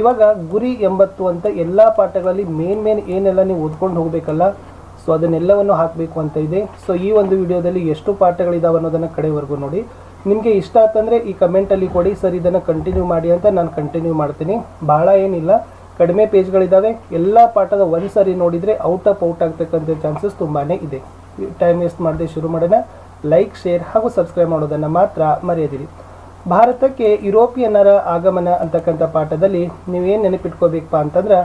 ಇವಾಗ ಗುರಿ ಎಂಬತ್ತು ಅಂತ ಎಲ್ಲ ಪಾಠಗಳಲ್ಲಿ ಮೇನ್ ಮೇನ್ ಏನೆಲ್ಲ ನೀವು ಓದ್ಕೊಂಡು ಹೋಗಬೇಕಲ್ಲ ಸೊ ಅದನ್ನೆಲ್ಲವನ್ನು ಹಾಕಬೇಕು ಅಂತ ಇದೆ. ಸೊ ಈ ಒಂದು ವಿಡಿಯೋದಲ್ಲಿ ಎಷ್ಟು ಪಾಠಗಳಿದಾವೆ ಅನ್ನೋದನ್ನು ಕಡೆವರೆಗೂ ನೋಡಿ. ನಿಮಗೆ ಇಷ್ಟ ಆತಂದರೆ ಈ ಕಮೆಂಟಲ್ಲಿ ಕೊಡಿ. ಸರ್, ಇದನ್ನು ಕಂಟಿನ್ಯೂ ಮಾಡಿ ಅಂತ ನಾನು ಕಂಟಿನ್ಯೂ ಮಾಡ್ತೀನಿ. ಭಾಳ ಏನಿಲ್ಲ. ಕಡಿಮೆ ಪೇಜ್ಗಳಿದ್ದಾವೆ ಎಲ್ಲ ಪಾಠದ ಒಂದು ಸರಿ ನೋಡಿದರೆ ಔಟ್ ಆಫ್ ಔಟ್ ಆಗ್ತಕ್ಕಂಥ ಚಾನ್ಸಸ್ ತುಂಬಾ ಇದೆ. ಟೈಮ್ ವೇಸ್ಟ್ ಮಾಡದೆ ಶುರು ಮಾಡೋಣ. ಲೈಕ್ ಶೇರ್ ಹಾಗೂ ಸಬ್ಸ್ಕ್ರೈಬ್ ಮಾಡೋದನ್ನು ಮಾತ್ರ ಮರೆಯದಿರಿ. ಭಾರತಕ್ಕೆ ಯುರೋಪಿಯನ್ನರ ಆಗಮನ ಅಂತಕ್ಕಂಥ ಪಾಠದಲ್ಲಿ ನೀವೇನು ನೆನಪಿಟ್ಕೋಬೇಕಪ್ಪ ಅಂತಂದ್ರೆ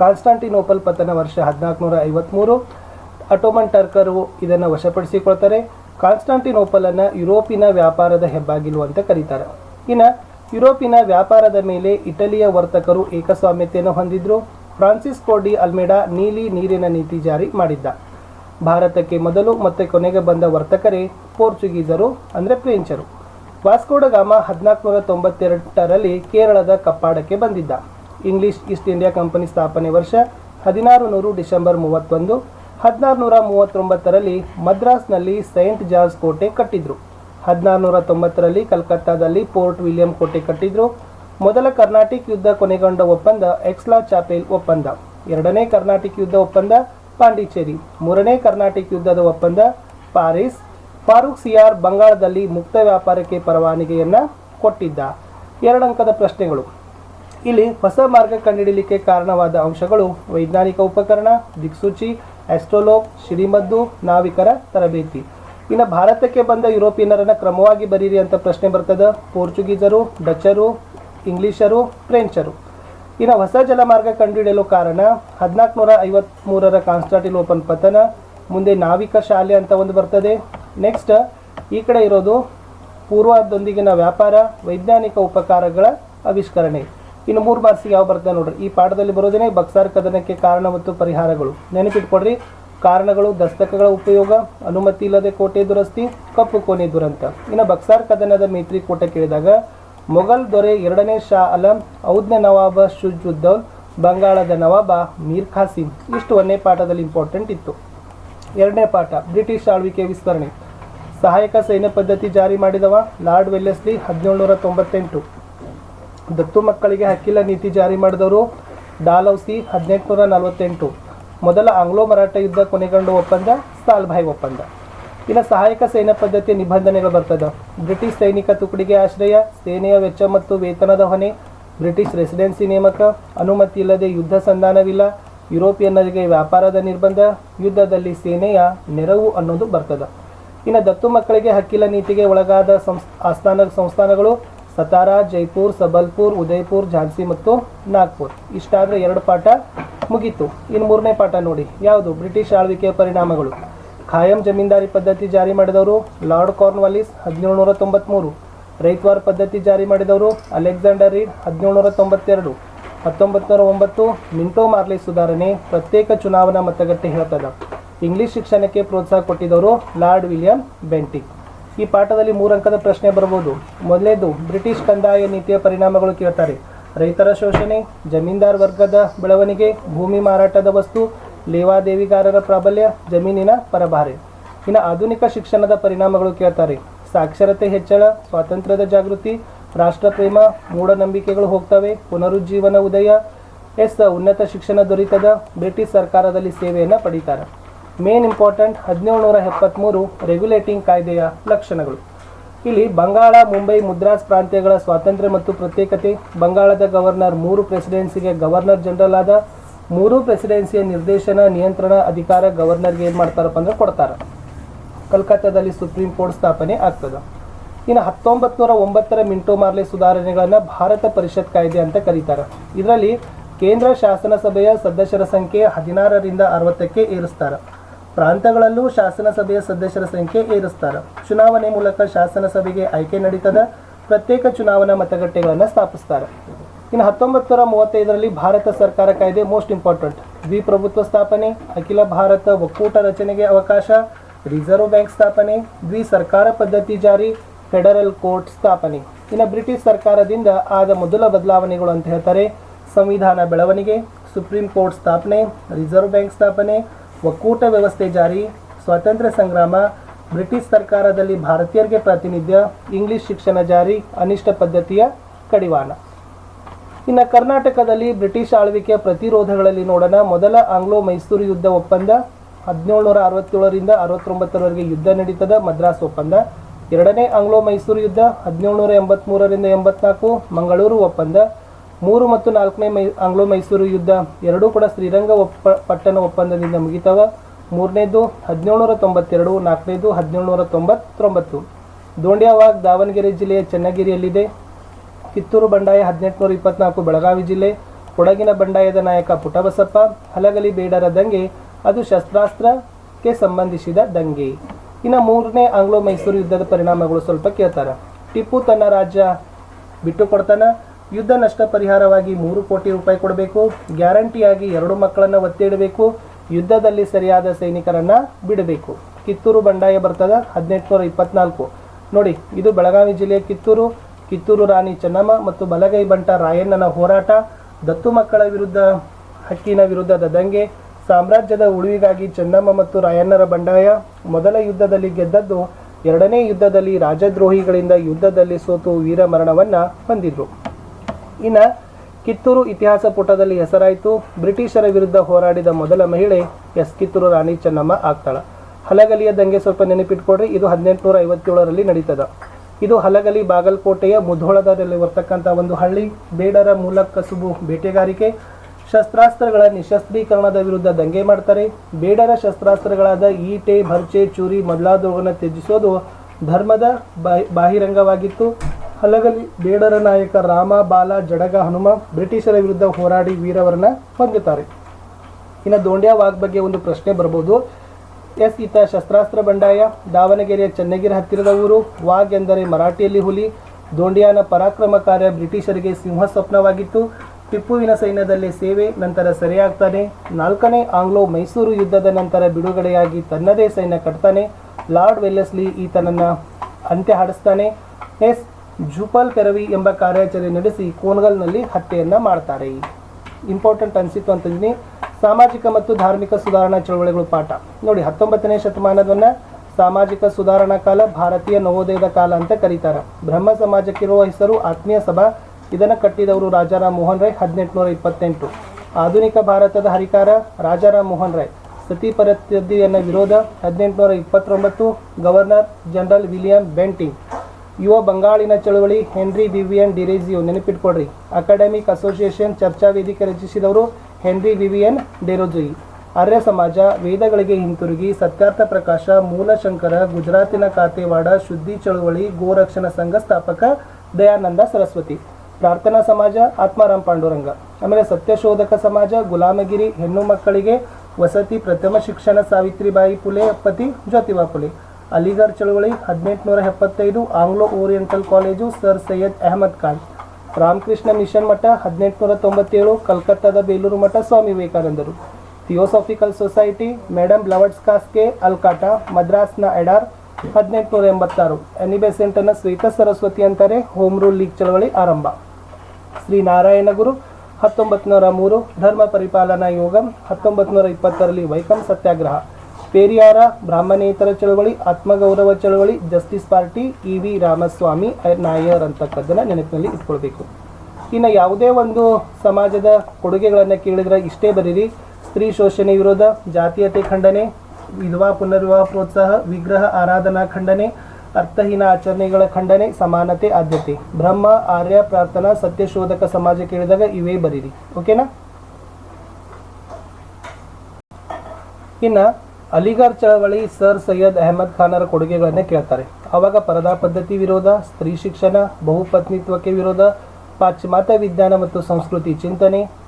ಕಾನ್ಸ್ಟಾಂಟಿನೋಪಲ್ ಪತನ ವರ್ಷ ಹದಿನಾಲ್ಕುನೂರ ಐವತ್ತ್ಮೂರು ಅಟೋಮನ್ ಟರ್ಕರು ಇದನ್ನು ವಶಪಡಿಸಿಕೊಳ್ತಾರೆ. ಕಾನ್ಸ್ಟಾಂಟಿನೋಪಲನ್ನು ಯುರೋಪಿನ ವ್ಯಾಪಾರದ ಹೆಬ್ಬಾಗಿಲು ಅಂತ ಕರೀತಾರೆ. ಇನ್ನು ಯುರೋಪಿನ ವ್ಯಾಪಾರದ ಮೇಲೆ ಇಟಲಿಯ ವರ್ತಕರು ಏಕಸ್ವಾಮ್ಯತೆಯನ್ನು ಹೊಂದಿದ್ರು. ಫ್ರಾನ್ಸಿಸ್ ಕೋಡಿ ಅಲ್ಮೇಡಾ ನೀಲಿ ನೀರಿನ ನೀತಿ ಜಾರಿ ಮಾಡಿದ್ದ. ಭಾರತಕ್ಕೆ ಮೊದಲು ಮತ್ತು ಕೊನೆಗೆ ಬಂದ ವರ್ತಕರೇ ಪೋರ್ಚುಗೀಸರು ಅಂದರೆ ಫ್ರೆಂಚರು. ವಾಸ್ಕೋಡ ಗಾಮ ಹದಿನಾಲ್ಕುನೂರ ತೊಂಬತ್ತೆರಡರಲ್ಲಿ ಕೇರಳದ ಕಪ್ಪಾಡಕ್ಕೆ ಬಂದಿದ್ದ. ಇಂಗ್ಲಿಷ್ ಈಸ್ಟ್ ಇಂಡಿಯಾ ಕಂಪನಿ ಸ್ಥಾಪನೆ ವರ್ಷ ಹದಿನಾರು ನೂರು ಡಿಸೆಂಬರ್ ಮೂವತ್ತೊಂದು, ಹದಿನಾರುನೂರ ಮೂವತ್ತೊಂಬತ್ತರಲ್ಲಿ ಮದ್ರಾಸ್ನಲ್ಲಿ ಸೈಂಟ್ ಜಾರ್ಜ್ ಕೋಟೆ ಕಟ್ಟಿದ್ರು. ಹದಿನಾರುನೂರ ತೊಂಬತ್ತರಲ್ಲಿ ಕಲ್ಕತ್ತಾದಲ್ಲಿ ಪೋರ್ಟ್ ವಿಲಿಯಂ ಕೋಟೆ ಕಟ್ಟಿದ್ರು. ಮೊದಲ ಕರ್ನಾಟಿಕ್ ಯುದ್ಧ ಕೊನೆಗೊಂಡ ಒಪ್ಪಂದ ಎಕ್ಸ್ಲಾ ಚಾಪೆಲ್ ಒಪ್ಪಂದ, ಎರಡನೇ ಕರ್ನಾಟಿಕ್ ಯುದ್ಧ ಒಪ್ಪಂದ ಪಾಂಡಿಚೇರಿ, ಮೂರನೇ ಕರ್ನಾಟಿಕ್ ಯುದ್ಧದ ಒಪ್ಪಂದ ಪಾರಿಸ್ ಫಾರೂಕ್ ಸಿಯಾರ್ ಬಂಗಾಳದಲ್ಲಿ ಮುಕ್ತ ವ್ಯಾಪಾರಕ್ಕೆ ಪರವಾನಗಿಯನ್ನು ಕೊಟ್ಟಿದ್ದ. ಎರಡಂಕದ ಪ್ರಶ್ನೆಗಳು. ಇಲ್ಲಿ ಹೊಸ ಮಾರ್ಗ ಕಂಡುಹಿಡಿಯಲಿಕ್ಕೆ ಕಾರಣವಾದ ಅಂಶಗಳು ವೈಜ್ಞಾನಿಕ ಉಪಕರಣ, ದಿಕ್ಸೂಚಿ, ಆಸ್ಟ್ರೋಲೋಗ್ ಶ್ರೀಮದ್ದು ನಾವಿಕರ ತರಬೇತಿ. ಇನ್ನು ಭಾರತಕ್ಕೆ ಬಂದ ಯುರೋಪಿಯನ್ನರನ್ನು ಕ್ರಮವಾಗಿ ಬರೀರಿ ಅಂತ ಪ್ರಶ್ನೆ ಬರ್ತದೆ. ಪೋರ್ಚುಗೀಸರು, ಡಚ್ಚರು, ಇಂಗ್ಲಿಷರು, ಫ್ರೆಂಚರು. ಇನ್ನು ಹೊಸ ಜಲಮಾರ್ಗ ಕಂಡುಹಿಡಿಯಲು ಕಾರಣ, ಹದಿನಾಲ್ಕುನೂರ ಐವತ್ತ್ಮೂರರ ಓಪನ್ ಪತನ, ಮುಂದೆ ನಾವಿಕ ಶಾಲೆ ಅಂತ ಒಂದು ಬರ್ತದೆ. ನೆಕ್ಸ್ಟ್ ಈ ಕಡೆ ಇರೋದು ಪೂರ್ವದೊಂದಿಗಿನ ವ್ಯಾಪಾರ, ವೈಜ್ಞಾನಿಕ ಉಪಕಾರಗಳ ಆವಿಷ್ಕರಣೆ. ಇನ್ನು ಮೂರು ಮಾರ್ಕ್ಸಿಗೆ ಯಾವ ಬರ್ತದೆ ನೋಡ್ರಿ, ಈ ಪಾಠದಲ್ಲಿ ಬರೋದೇನೆ ಬಕ್ಸಾರ್ ಕದನಕ್ಕೆ ಕಾರಣ ಮತ್ತು ಪರಿಹಾರಗಳು. ನೆನಪಿಟ್ಕೊಡ್ರಿ ಕಾರಣಗಳು, ದಸ್ತಕಗಳ ಉಪಯೋಗ, ಅನುಮತಿ ಇಲ್ಲದೆ ಕೋಟೆ ದುರಸ್ತಿ, ಕಪ್ಪು ಕೋಣೆ ದುರಂತ. ಇನ್ನು ಬಕ್ಸಾರ್ ಕದನದ ಮೈತ್ರಿ ಕೋಟೆ ಕೇಳಿದಾಗ, ಮೊಘಲ್ ದೊರೆ ಎರಡನೇ ಶಾ ಅಲಂ, ಔದ್ನ ನವಾಬ ಶುಜುದ್ದೌಲ್ ಬಂಗಾಳದ ನವಾಬ ಮೀರ್ ಖಾಸಿಂ. ಇಷ್ಟು ಒಂದೇ ಪಾಠದಲ್ಲಿ ಇಂಪಾರ್ಟೆಂಟ್ ಇತ್ತು. ಎರಡನೇ ಪಾಠ, ಬ್ರಿಟಿಷ್ ಆಳ್ವಿಕೆ ವಿಸ್ತರಣೆ. ಸಹಾಯಕ ಸೈನ್ಯ ಪದ್ಧತಿ ಜಾರಿ ಮಾಡಿದವ ಲಾರ್ಡ್ ವೆಲ್ಲೆಸ್ಲಿ ಹದಿನೇಳುನೂರ ತೊಂಬತ್ತೆಂಟು. ದತ್ತು ಮಕ್ಕಳಿಗೆ ಹಕ್ಕಿಲ ನೀತಿ ಜಾರಿ ಮಾಡಿದವರು ಡಾಲೌಸಿ ಹದಿನೆಂಟುನೂರ ನಲವತ್ತೆಂಟು. ಮೊದಲ ಆಂಗ್ಲೋ ಮರಾಠ ಯುದ್ಧ ಕೊನೆಗೊಂಡ ಒಪ್ಪಂದ, ಸಾಲ್ಭಾಯ್ ಒಪ್ಪಂದ. ಇನ್ನು ಸಹಾಯಕ ಸೈನ್ಯ ಪದ್ಧತಿಯ ನಿಬಂಧನೆಗಳು ಬರ್ತದೆ. ಬ್ರಿಟಿಷ್ ಸೈನಿಕ ತುಕಡಿಗೆ ಆಶ್ರಯ, ಸೇನೆಯ ವೆಚ್ಚ ಮತ್ತು ವೇತನದ ಹೊಣೆ, ಬ್ರಿಟಿಷ್ ರೆಸಿಡೆನ್ಸಿ ನೇಮಕ, ಅನುಮತಿ ಇಲ್ಲದೆ ಯುದ್ಧ ಸಂಧಾನವಿಲ್ಲ ಯುರೋಪಿಯನ್ನರಿಗೆ ವ್ಯಾಪಾರದ ನಿರ್ಬಂಧ, ಯುದ್ಧದಲ್ಲಿ ಸೇನೆಯ ನೆರವು ಅನ್ನೋದು ಬರ್ತದೆ. ಇನ್ನು ದತ್ತು ಮಕ್ಕಳಿಗೆ ಹಕ್ಕಿಲ ನೀತಿಗೆ ಒಳಗಾದ ಸಂಸ್, ಆಸ್ಥಾನ, ಸಂಸ್ಥಾನಗಳು ಸತಾರಾ, ಜೈಪುರ್, ಸಬಲ್ಪುರ್, ಉದಯ್ಪುರ್, ಝಾನ್ಸಿ ಮತ್ತು ನಾಗ್ಪುರ್. ಇಷ್ಟಾದರೆ ಎರಡು ಪಾಠ ಮುಗೀತು. ಇನ್ನು ಮೂರನೇ ಪಾಠ ನೋಡಿ. ಯಾವುದು? ಬ್ರಿಟಿಷ್ ಆಳ್ವಿಕೆಯ ಪರಿಣಾಮಗಳು. ಖಾಯಂ ಜಮೀನ್ದಾರಿ ಪದ್ಧತಿ ಜಾರಿ ಮಾಡಿದವರು ಲಾರ್ಡ್ ಕಾರ್ನ್ವಾಲಿಸ್ ಹದಿನೇಳುನೂರ ತೊಂಬತ್ತ್ಮೂರು ರೈತ್ವಾರ್ ಪದ್ಧತಿ ಜಾರಿ ಮಾಡಿದವರು ಅಲೆಕ್ಸಾಂಡರ್ ರೀಡ್ ಹದಿನೇಳುನೂರ ತೊಂಬತ್ತೆರಡು. ಹತ್ತೊಂಬತ್ತು ನೂರ ಒಂಬತ್ತು, ಮಿಂಟೋ ಮಾರ್ಲಿ ಸುಧಾರಣೆ, ಪ್ರತ್ಯೇಕ ಚುನಾವಣಾ ಮತಗಟ್ಟೆ ಹೇಳ್ತದ. ಇಂಗ್ಲಿಷ್ ಶಿಕ್ಷಣಕ್ಕೆ ಪ್ರೋತ್ಸಾಹ ಕೊಟ್ಟಿದ್ದವರು ಲಾರ್ಡ್ ವಿಲಿಯಂ ಬೆಂಟಿಕ್ ಈ ಪಾಠದಲ್ಲಿ ಮೂರು ಅಂಕದ ಪ್ರಶ್ನೆ ಬರಬಹುದು ಮೊದಲೇದು, ಬ್ರಿಟಿಷ್ ಕಂದಾಯ ನೀತಿಯ ಪರಿಣಾಮಗಳು ಕೇಳ್ತಾರೆ. ರೈತರ ಶೋಷಣೆ, ಜಮೀನ್ದಾರ್ ವರ್ಗದ ಬೆಳವಣಿಗೆ, ಭೂಮಿ ಮಾರಾಟದ ವಸ್ತು, ಲೇವಾದೇವಿಗಾರರ ಪ್ರಾಬಲ್ಯ, ಜಮೀನಿನ ಪರಭಾರೆ. ಇನ್ನು ಆಧುನಿಕ ಶಿಕ್ಷಣದ ಪರಿಣಾಮಗಳು ಕೇಳ್ತಾರೆ. ಸಾಕ್ಷರತೆ ಹೆಚ್ಚಳ, ಸ್ವಾತಂತ್ರ್ಯದ ಜಾಗೃತಿ ರಾಷ್ಟ್ರಪ್ರೇಮ, ಮೂಢನಂಬಿಕೆಗಳು ಹೋಗ್ತವೆ. ಪುನರುಜ್ಜೀವನ ಉದಯ. ಎಸ್, ಉನ್ನತ ಶಿಕ್ಷಣ ದೊರೀತದ. ಬ್ರಿಟಿಷ್ ಸರ್ಕಾರದಲ್ಲಿ ಸೇವೆಯನ್ನು ಪಡೀತಾರೆ. ಮೇನ್ ಇಂಪಾರ್ಟೆಂಟ್ ಹದಿನೇಳುನೂರ ಎಪ್ಪತ್ತ್ಮೂರು ರೆಗ್ಯುಲೇಟಿಂಗ್ ಕಾಯ್ದೆಯ ಲಕ್ಷಣಗಳು. ಇಲ್ಲಿ ಬಂಗಾಳ, ಮುಂಬೈ ಮುದ್ರಾಸ್ ಪ್ರಾಂತ್ಯಗಳ ಸ್ವಾತಂತ್ರ್ಯ ಮತ್ತು ಪ್ರತ್ಯೇಕತೆ, ಬಂಗಾಳದ ಗವರ್ನರ್, ಮೂರು ಪ್ರೆಸಿಡೆನ್ಸಿಗೆ ಗವರ್ನರ್ ಜನರಲ್ ಆದ, ಮೂರು ಪ್ರೆಸಿಡೆನ್ಸಿಯ ನಿರ್ದೇಶನ, ನಿಯಂತ್ರಣ ಅಧಿಕಾರ ಗವರ್ನರ್ಗೆ ಏನು ಮಾಡ್ತಾರಪ್ಪ ಅಂದ್ರೆ ಕೊಡ್ತಾರೆ. ಕಲ್ಕತ್ತಾದಲ್ಲಿ ಸುಪ್ರೀಂ ಕೋರ್ಟ್ ಸ್ಥಾಪನೆ ಆಗ್ತದೆ. ಇನ್ನು ಹತ್ತೊಂಬತ್ತು ನೂರ ಒಂಬತ್ತರ ಮಿಂಟೋ ಮಾರ್ಲೆ ಸುಧಾರಣೆಗಳನ್ನು ಭಾರತ ಪರಿಷತ್ ಕಾಯ್ದೆ ಅಂತ ಕರೀತಾರೆ. ಇದರಲ್ಲಿ ಕೇಂದ್ರ ಶಾಸನ ಸಭೆಯ ಸದಸ್ಯರ ಸಂಖ್ಯೆ ಹದಿನಾರರಿಂದ ಅರವತ್ತಕ್ಕೆ ಏರಿಸ್ತಾರೆ. ಪ್ರಾಂತಗಳಲ್ಲೂ ಶಾಸನ ಸಭೆಯ ಸದಸ್ಯರ ಸಂಖ್ಯೆ ಏರಿಸ್ತಾರೆ. ಚುನಾವಣೆ ಮೂಲಕ ಶಾಸನ ಸಭೆಗೆ ಆಯ್ಕೆ ನಡೀತದ ಪ್ರತ್ಯೇಕ ಚುನಾವಣಾ ಮತಗಟ್ಟೆಗಳನ್ನು ಸ್ಥಾಪಿಸ್ತಾರೆ. ಇನ್ನು ಹತ್ತೊಂಬತ್ತು ನೂರ ಮೂವತ್ತೈದರಲ್ಲಿ ಭಾರತ ಸರ್ಕಾರ ಕಾಯ್ದೆ ಮೋಸ್ಟ್ ಇಂಪಾರ್ಟೆಂಟ್. ದ್ವಿಪ್ರಭುತ್ವ ಸ್ಥಾಪನೆ, ಅಖಿಲ ಭಾರತ ಒಕ್ಕೂಟ ರಚನೆಗೆ ಅವಕಾಶ, ರಿಸರ್ವ್ ಬ್ಯಾಂಕ್ ಸ್ಥಾಪನೆ ದ್ವಿ ಸರ್ಕಾರ ಪದ್ಧತಿ ಜಾರಿ ಫೆಡರಲ್ ಕೋರ್ಟ್ ಸ್ಥಾಪನೆ. ಇನ್ನು ಬ್ರಿಟಿಷ್ ಸರ್ಕಾರದಿಂದ ಆದ ಮೊದಲ ಬದಲಾವಣೆಗಳು ಅಂತ ಹೇಳ್ತಾರೆ ಸಂವಿಧಾನ ಬೆಳವಣಿಗೆ, ಸುಪ್ರೀಂ ಕೋರ್ಟ್ ಸ್ಥಾಪನೆ, ರಿಸರ್ವ್ ಬ್ಯಾಂಕ್ ಸ್ಥಾಪನೆ, ಒಕ್ಕೂಟ ವ್ಯವಸ್ಥೆ ಜಾರಿ, ಸ್ವಾತಂತ್ರ್ಯ ಸಂಗ್ರಾಮ, ಬ್ರಿಟಿಷ್ ಸರ್ಕಾರದಲ್ಲಿ ಭಾರತೀಯರಿಗೆ ಪ್ರಾತಿನಿಧ್ಯ, ಇಂಗ್ಲಿಷ್ ಶಿಕ್ಷಣ ಜಾರಿ, ಅನಿಷ್ಟ ಪದ್ಧತಿಯ ಕಡಿವಾಣ. ಇನ್ನು ಕರ್ನಾಟಕದಲ್ಲಿ ಬ್ರಿಟಿಷ್ ಆಳ್ವಿಕೆಯ ಪ್ರತಿರೋಧಗಳಲ್ಲಿ ನೋಡೋಣ. ಮೊದಲ ಆಂಗ್ಲೋ ಮೈಸೂರು ಯುದ್ಧ ಒಪ್ಪಂದ ಹದಿನೇಳು ನೂರ ಅರವತ್ತೇಳರಿಂದ ಅರವತ್ತೊಂಬತ್ತರವರೆಗೆ ಯುದ್ಧ ನಡೀತದ ಮದ್ರಾಸ್ ಒಪ್ಪಂದ. ಎರಡನೇ ಆಂಗ್ಲೋ ಮೈಸೂರು ಯುದ್ಧ, ಹದಿನೇಳುನೂರ ಎಂಬತ್ಮೂರರಿಂದ ಎಂಬತ್ನಾಲ್ಕು, ಮಂಗಳೂರು ಒಪ್ಪಂದ. ಮೂರು ಮತ್ತು ನಾಲ್ಕನೇ ಮೈ ಆಂಗ್ಲೋ ಮೈಸೂರು ಯುದ್ಧ, ಎರಡೂ ಕೂಡ ಶ್ರೀರಂಗ ಒಪ್ಪ, ಪಟ್ಟಣ ಒಪ್ಪಂದದಿಂದ ಮುಗಿತವ. ಮೂರನೇದು, ಹದಿನೇಳುನೂರ ತೊಂಬತ್ತೆರಡು, ನಾಲ್ಕನೇದು, ಹದಿನೇಳುನೂರ ತೊಂಬತ್ತೊಂಬತ್ತು. ದೋಂಡ್ಯಾವಾಗ್ ದಾವಣಗೆರೆ ಜಿಲ್ಲೆಯ ಚನ್ನಗಿರಿಯಲ್ಲಿದೆ. ಕಿತ್ತೂರು ಬಂಡಾಯ, ಹದಿನೆಂಟುನೂರ ಇಪ್ಪತ್ನಾಲ್ಕು, ಬೆಳಗಾವಿ ಜಿಲ್ಲೆ. ಕೊಡಗಿನ ಬಂಡಾಯದ ನಾಯಕ ಪುಟಬಸಪ್ಪ ಹಲಗಲಿ ಬೇಡರ ದಂಗೆ, ಅದು ಶಸ್ತ್ರಾಸ್ತ್ರಕ್ಕೆ ಸಂಬಂಧಿಸಿದ ದಂಗೆ. ಇನ್ನು ಮೂರನೇ ಆಂಗ್ಲೋ ಮೈಸೂರು ಯುದ್ಧದ ಪರಿಣಾಮಗಳು ಸ್ವಲ್ಪ ಕೇಳ್ತಾರೆ. ಟಿಪ್ಪು ತನ್ನ ರಾಜ್ಯ ಬಿಟ್ಟು ಕೊಡ್ತಾನೆ. ಯುದ್ಧ ನಷ್ಟ ಪರಿಹಾರವಾಗಿ ಮೂರು ಕೋಟಿ ರೂಪಾಯಿ ಕೊಡಬೇಕು. ಗ್ಯಾರಂಟಿಯಾಗಿ ಎರಡು ಮಕ್ಕಳನ್ನು ಒತ್ತಿ ಇಡಬೇಕು ಯುದ್ಧದಲ್ಲಿ ಸರಿಯಾದ ಸೈನಿಕರನ್ನು ಬಿಡಬೇಕು. ಕಿತ್ತೂರು ಬಂಡಾಯ ಬರ್ತದ ಹದಿನೆಂಟುನೂರ ಇಪ್ಪತ್ನಾಲ್ಕು ನೋಡಿ, ಇದು ಬೆಳಗಾವಿ ಜಿಲ್ಲೆಯ ಕಿತ್ತೂರು. ಕಿತ್ತೂರು ರಾಣಿ ಚೆನ್ನಮ್ಮ ಮತ್ತು ಬಲಗೈ ಬಂಟ ರಾಯಣ್ಣನ ಹೋರಾಟ. ದತ್ತು ಮಕ್ಕಳ ವಿರುದ್ಧ, ಹಕ್ಕಿನ ವಿರುದ್ಧದ ದಂಗೆ. ಸಾಮ್ರಾಜ್ಯದ ಉಳಿವಿಗಾಗಿ ಚೆನ್ನಮ್ಮ ಮತ್ತು ರಾಯಣ್ಣರ ಬಂಡಾಯ ಮೊದಲ ಯುದ್ಧದಲ್ಲಿ ಗೆದ್ದದ್ದು ಎರಡನೇ ಯುದ್ಧದಲ್ಲಿ ರಾಜದ್ರೋಹಿಗಳಿಂದ ಯುದ್ಧದಲ್ಲಿ ಸೋತು ವೀರ ಮರಣವನ್ನ ಹೊಂದಿದ್ರು. ಇನ್ನ ಕಿತ್ತೂರು ಇತಿಹಾಸ ಪುಟದಲ್ಲಿ ಹೆಸರಾಯಿತು, ಬ್ರಿಟಿಷರ ವಿರುದ್ಧ ಹೋರಾಡಿದ ಮೊದಲ ಮಹಿಳೆ ಎಸ್ ಕಿತ್ತೂರು ರಾಣಿ ಚೆನ್ನಮ್ಮ ಆಗ್ತಾಳ. ಹಲಗಲಿಯ ದಂಗೆ ಸ್ವಲ್ಪ ನೆನಪಿಟ್ಕೊಡ್ರಿ ಇದು ಹದಿನೆಂಟುನೂರ ಐವತ್ತೇಳರಲ್ಲಿ ನಡೀತದ. ಇದು ಹಲಗಲಿ ಬಾಗಲಕೋಟೆಯ ಮುಧೋಳದಲ್ಲಿ ಬರ್ತಕ್ಕಂಥ ಒಂದು ಹಳ್ಳಿ, ಬೇಡರ ಮೂಲ ಕಸುಬು ಬೇಟೆಗಾರಿಕೆ ಶಸ್ತ್ರಾಸ್ತ್ರಗಳ ನಿಶಸ್ತ್ರೀಕರಣದ ವಿರುದ್ಧ ದಂಗೆ ಮಾಡ್ತಾರೆ. ಬೇಡರ ಶಸ್ತ್ರಾಸ್ತ್ರಗಳಾದ ಈಟೆ ಭರ್ಚೆ ಚೂರಿ, ಮೊದಲಾದವುಗಳನ್ನು ತ್ಯಜಿಸೋದು ಧರ್ಮದ ಬಾಹಿ- ಬಾಹಿರಂಗವಾಗಿತ್ತು. ಹಲಗಲಿ ಬೇಡರ ನಾಯಕ ರಾಮ, ಬಾಲ, ಜಡಗ, ಹನುಮ ಬ್ರಿಟಿಷರ ವಿರುದ್ಧ ಹೋರಾಡಿ ವೀರವರನ್ನ ಹೊಂದುತ್ತಾರೆ. ಇನ್ನು ದೋಂಡ್ಯಾ ವಾಗ್ ಬಗ್ಗೆ ಒಂದು ಪ್ರಶ್ನೆ ಬರ್ಬೋದು. ಎಸ್ ಈತ ಶಸ್ತ್ರಾಸ್ತ್ರ ಬಂಡಾಯ, ದಾವಣಗೆರೆಯ ಚನ್ನಗಿರಿ ಹತ್ತಿರದ ಊರು. ವಾಗ್ ಎಂದರೆ ಮರಾಠಿಯಲ್ಲಿ ಹುಲಿ. ದೋಂಡಿಯಾನ ಪರಾಕ್ರಮ ಕಾರ್ಯ ಬ್ರಿಟಿಷರಿಗೆ ಸಿಂಹ ಸ್ವಪ್ನವಾಗಿತ್ತು ಟಿಪ್ಪುವಿನ ಸೈನ್ಯದಲ್ಲಿ ಸೇವೆ ನಂತರ ಸೆರೆಯಾಗ್ತಾನೆ. ನಾಲ್ಕನೇ ಆಂಗ್ಲೋ ಮೈಸೂರು ಯುದ್ಧದ ನಂತರ ಬಿಡುಗಡೆಯಾಗಿ ತನ್ನದೇ ಸೈನ್ಯ ಕಟ್ತಾನೆ. ಲಾರ್ಡ್ ವೆಲ್ಲೆಸ್ಲಿ ಈತನನ್ನು ಅಂತ್ಯ ಹಾಡಿಸ್ತಾನೆ. ಎಸ್. ಜುಪಲ್ ಪೆರವಿ ಎಂಬ ಕಾರ್ಯಾಚರಣೆ ನಡೆಸಿ ಕೋನ್ಗಲ್ನಲ್ಲಿ ಹತ್ಯೆಯನ್ನು ಮಾಡ್ತಾರೆ. ಇಂಪಾರ್ಟೆಂಟ್ ಅನಿಸಿತು ಅಂತಂದಿನಿ ಸಾಮಾಜಿಕ ಮತ್ತು ಧಾರ್ಮಿಕ ಸುಧಾರಣಾ ಚಳವಳಿಗಳು ಪಾಠ. ನೋಡಿ, ಹತ್ತೊಂಬತ್ತನೇ ಶತಮಾನದನ್ನ ಸಾಮಾಜಿಕ ಸುಧಾರಣಾ ಕಾಲ, ಭಾರತೀಯ ನವೋದಯದ ಕಾಲ ಅಂತ ಕರೀತಾರೆ. ಬ್ರಹ್ಮ ಸಮಾಜಕ್ಕಿರುವ ಹೆಸರು ಆತ್ಮೀಯ ಸಭಾ ಇದನ್ನು ಕಟ್ಟಿದವರು ರಾಜಾರಾಮ್ ಮೋಹನ್ ರಾಯ್ ಹದಿನೆಂಟುನೂರ ಇಪ್ಪತ್ತೆಂಟು. ಆಧುನಿಕ ಭಾರತದ ಹರಿಕಾರ ರಾಜಾರಾಮ್ ಮೋಹನ್ ರಾಯ್. ಸತಿ ವಿರೋಧ ಹದಿನೆಂಟುನೂರ ಇಪ್ಪತ್ತೊಂಬತ್ತು ಗವರ್ನರ್ ಜನರಲ್ ವಿಲಿಯಂ ಬೆಂಟಿಂಗ್. ಯುವ ಬಂಗಾಳಿನ ಚಳುವಳಿ ಹೆನ್ರಿ ವಿವಿಯನ್ ಡಿರೇಜಿಯೋ ನೆನಪಿಟ್ಕೊಡ್ರಿ ಅಕಾಡೆಮಿಕ್ ಅಸೋಸಿಯೇಷನ್ ಚರ್ಚಾ ವೇದಿಕೆ ರಚಿಸಿದವರು ಹೆನ್ರಿ ವಿವಿಯನ್ ಡೆರೋಜಿ ಆರ್ಯ ಸಮಾಜ, ವೇದಗಳಿಗೆ ಹಿಂತಿರುಗಿ ಸತ್ಯಾರ್ಥ ಪ್ರಕಾಶ, ಮೂಲಶಂಕರ, ಗುಜರಾತಿನ ಕಾತೆವಾಡ, ಶುದ್ಧಿ ಚಳುವಳಿ ಗೋರಕ್ಷಣಾ ಸಂಘ ಸ್ಥಾಪಕ ದಯಾನಂದ ಸರಸ್ವತಿ. ಪ್ರಾರ್ಥನಾ ಸಮಾಜ, ಆತ್ಮಾರಾಮ್ ಪಾಂಡುರಂಗ. ಆಮೇಲೆ ಸತ್ಯಶೋಧಕ ಸಮಾಜ, ಗುಲಾಮಗಿರಿ ಹೆಣ್ಣು ಮಕ್ಕಳಿಗೆ ವಸತಿ ಪ್ರಥಮ ಶಿಕ್ಷಣ ಸಾವಿತ್ರಿಬಾಯಿ ಪುಲೆ, ಪತಿ ಜ್ಯೋತಿಬಾ ಪುಲೆ. ಅಲಿಗರ್ ಚಳವಳಿ ಹದಿನೆಂಟುನೂರ ಎಪ್ಪತ್ತೈದು, Anglo oriental college, sir Syed Ahmad Khan. Ramakrishna mission ಮಠ, ಹದಿನೆಂಟುನೂರ ತೊಂಬತ್ತೇಳು, ಕಲ್ಕತ್ತಾದ ಬೇಲೂರು ಮಠ, ಸ್ವಾಮಿ ವಿವೇಕಾನಂದರು. ಥಿಯೋಸಾಫಿಕಲ್ ಸೊಸೈಟಿ ಮೇಡಮ್ ಬ್ಲವರ್ಡ್ಸ್ ಕಾಸ್ಕೆ ಅಲ್ಕಾಟಾ, ಮದ್ರಾಸ್ನ ಎಡಾರ್, ಹದಿನೆಂಟುನೂರ ಎಂಬತ್ತಾರು. ಎನಿಬೆಸೆಂಟನ್ನು ಶ್ವೇತ ಸರಸ್ವತಿ ಅಂತಾರೆ, ಹೋಮ್ ರೂಲ್ ಲೀಗ್ ಚಳವಳಿ ಆರಂಭ. ಶ್ರೀ ನಾರಾಯಣ ಗುರು ಹತ್ತೊಂಬತ್ತು ನೂರ ಮೂರು ಧರ್ಮ ಪರಿಪಾಲನಾ ಯೋಗ ಹತ್ತೊಂಬತ್ತು ನೂರ ಇಪ್ಪತ್ತರಲ್ಲಿ ವೈಕಂ ಸತ್ಯಾಗ್ರಹ. ಪೇರಿಯಾರ, ಬ್ರಾಹ್ಮಣೇತರ ಚಳವಳಿ, ಆತ್ಮಗೌರವ ಚಳವಳಿ, justice party, E V Ramaswamy, Nayar ಅಂತಕ್ಕದ್ದನ್ನ ನೆನಪಿನಲ್ಲಿ ಇಟ್ಕೊಳ್ಬೇಕು. ಇನ್ನು ಯಾವುದೇ ಒಂದು ಸಮಾಜದ ಕೊಡುಗೆಗಳನ್ನು ಕೇಳಿದ್ರೆ ಇಷ್ಟೇ ಬರೀರಿ. ಸ್ತ್ರೀ ಶೋಷಣೆ ವಿರೋಧ, ಜಾತೀಯತೆ ಖಂಡನೆ, ವಿಧವಾ ಪುನರ್ವಿವಾಹ ಪ್ರೋತ್ಸಾಹ, ವಿಗ್ರಹ ಆರಾಧನಾ ಖಂಡನೆ ಅರ್ಥಹೀನ ಆಚರಣೆಗಳ ಖಂಡನೆ, ಸಮಾನತೆ, ಆದ್ಯತೆ. ಬ್ರಹ್ಮ, ಆರ್ಯ, ಪ್ರಾರ್ಥನಾ, ಸತ್ಯಶೋಧಕ ಸಮಾಜ ಕೇಳಿದಾಗ ಇವೇ ಬರೀರಿ. ಓಕೆನಾ? ಇನ್ನ ಅಲಿಗಾರ್ ಚಳವಳಿ ಸರ್ ಸೈಯದ್ ಅಹಮದ್ ಖಾನರ ಕೊಡುಗೆಗಳನ್ನೇ ಕೇಳ್ತಾರೆ. ಅವಾಗ ಪರದಾ ಪದ್ಧತಿ ವಿರೋಧ, ಸ್ತ್ರೀ ಶಿಕ್ಷಣ, ಬಹುಪತ್ನಿತ್ವಕ್ಕೆ ವಿರೋಧ, ಪಾಶ್ಚಿಮಾತ್ಯ ವಿಜ್ಞಾನ ಮತ್ತು ಸಂಸ್ಕೃತಿ ಚಿಂತನೆ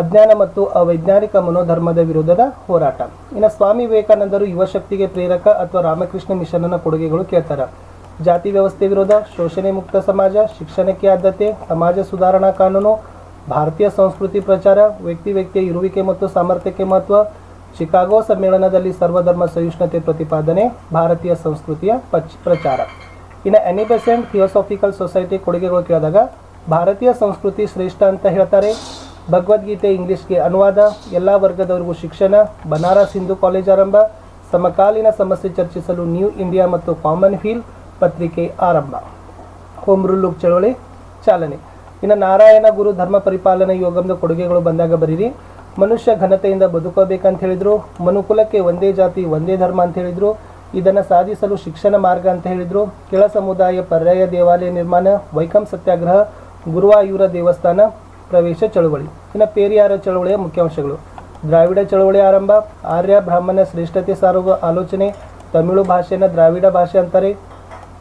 ಅಜ್ಞಾನ ಮತ್ತು ಅವೈಜ್ಞಾನಿಕ ಮನೋಧರ್ಮದ ವಿರುದ್ಧದ ಹೋರಾಟ. ಇನ್ನು ಸ್ವಾಮಿ ವಿವೇಕಾನಂದರು ಯುವಶಕ್ತಿಗೆ ಪ್ರೇರಕ ಅಥವಾ ರಾಮಕೃಷ್ಣ ಮಿಷನ್ನ ಕೊಡುಗೆಗಳು ಕೇಳ್ತಾರೆ. ಜಾತಿ ವ್ಯವಸ್ಥೆ ವಿರೋಧ, ಶೋಷಣೆ ಮುಕ್ತ ಸಮಾಜ, ಶಿಕ್ಷಣಕ್ಕೆ ಆದ್ಯತೆ, ಸಮಾಜ ಸುಧಾರಣಾ ಕಾನೂನು, ಭಾರತೀಯ ಸಂಸ್ಕೃತಿ ಪ್ರಚಾರ, ವ್ಯಕ್ತಿ ವ್ಯಕ್ತಿಯ ಇರುವಿಕೆ ಮತ್ತು ಸಾಮರ್ಥ್ಯಕ್ಕೆ ಮಹತ್ವ, ಚಿಕಾಗೋ ಸಮ್ಮೇಳನದಲ್ಲಿ ಸರ್ವಧರ್ಮ ಸಹಿಷ್ಣುತೆ ಪ್ರತಿಪಾದನೆ, ಭಾರತೀಯ ಸಂಸ್ಕೃತಿಯ ಪಚ್ ಪ್ರಚಾರ. ಇನ್ನು ಎನಿಬೆಸೆಂಟ್ ಥಿಯೋಸಾಫಿಕಲ್ ಸೊಸೈಟಿ ಕೊಡುಗೆಗಳು ಕೇಳಿದಾಗ, ಭಾರತೀಯ ಸಂಸ್ಕೃತಿ ಶ್ರೇಷ್ಠ ಅಂತ ಹೇಳ್ತಾರೆ. ಭಗವದ್ಗೀತೆ, ಇಂಗ್ಲಿಷ್ಗೆ ಅನುವಾದ, ಎಲ್ಲ ವರ್ಗದವರಿಗೂ ಶಿಕ್ಷಣ, ಬನಾರಸ್ ಹಿಂದೂ ಕಾಲೇಜ್ ಆರಂಭ, ಸಮಕಾಲೀನ ಸಮಸ್ಯೆ ಚರ್ಚಿಸಲು ನ್ಯೂ ಇಂಡಿಯಾ ಮತ್ತು ಕಾಮನ್ ಫೀಲ್ ಪತ್ರಿಕೆ ಆರಂಭ. ಹೋಮ್ ರೂಲ್ ಚಳವಳಿ ಚಾಲನೆ. ಇನ್ನು ನಾರಾಯಣ ಗುರು ಧರ್ಮ ಪರಿಪಾಲನೆ ಯೋಗಂದ ಕೊಡುಗೆಗಳು ಬಂದಾಗ ಬರೀರಿ. ಮನುಷ್ಯ ಘನತೆಯಿಂದ ಬದುಕಬೇಕಂತ ಹೇಳಿದರು ಮನುಕುಲಕ್ಕೆ ಒಂದೇ ಜಾತಿ, ಒಂದೇ ಧರ್ಮ ಅಂತ ಹೇಳಿದರು ಇದನ್ನು ಸಾಧಿಸಲು ಶಿಕ್ಷಣ ಮಾರ್ಗ ಅಂತ ಹೇಳಿದರು ಕೆಳ ಸಮುದಾಯ ಪರ್ಯಾಯ ದೇವಾಲಯ ನಿರ್ಮಾಣ, ವೈಕಂ ಸತ್ಯಾಗ್ರಹ, ಗುರುವಾಯೂರ ದೇವಸ್ಥಾನ ಪ್ರವೇಶ ಚಳುವಳಿ. ಇನ್ನು ಪೇರಿಯಾರ ಚಳುವಳಿಯ ಮುಖ್ಯಾಂಶಗಳು. ದ್ರಾವಿಡ ಚಳುವಳಿ ಆರಂಭ, ಆರ್ಯ ಬ್ರಾಹ್ಮಣ ಶ್ರೇಷ್ಠತೆ ಸಾರುವ ಆಲೋಚನೆ, ತಮಿಳು ಭಾಷೆನ ದ್ರಾವಿಡ ಭಾಷೆ ಅಂತಾರೆ.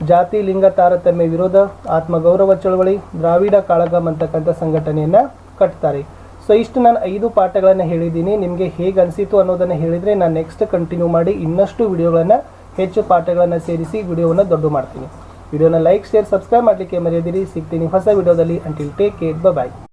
ಜಾತಿ, ಲಿಂಗ, ತಾರತಮ್ಯ, ವಿರೋಧ, ಆತ್ಮಗೌರವ ಚಳುವಳಿ, ದ್ರಾವಿಡ ಕಾಳಗಮ್ ಅಂತಕ್ಕಂಥ ಸಂಘಟನೆಯನ್ನು ಕಟ್ತಾರೆ. ಸೊ ಇಷ್ಟು ನಾನು ಐದು ಪಾಠಗಳನ್ನು ಹೇಳಿದ್ದೀನಿ. ನಿಮಗೆ ಹೇಗೆ ಅನಿಸಿತು ಅನ್ನೋದನ್ನು ಹೇಳಿದರೆ ನಾನು ನೆಕ್ಸ್ಟ್ ಕಂಟಿನ್ಯೂ ಮಾಡಿ ಇನ್ನಷ್ಟು ವಿಡಿಯೋಗಳನ್ನು, ಹೆಚ್ಚು ಪಾಠಗಳನ್ನು ಸೇರಿಸಿ ವಿಡಿಯೋವನ್ನು ದೊಡ್ಡ ಮಾಡ್ತೀನಿ. ವಿಡಿಯೋನ ಲೈಕ್ ಶೇರ್ ಸಬ್ಸ್ಕ್ರೈಬ್ ಮಾಡಲಿಕ್ಕೆ ಮರೆಯದಿರಿ. ಸಿಗ್ತೀನಿ ಹೊಸ ವಿಡಿಯೋದಲ್ಲಿ. Until take care bye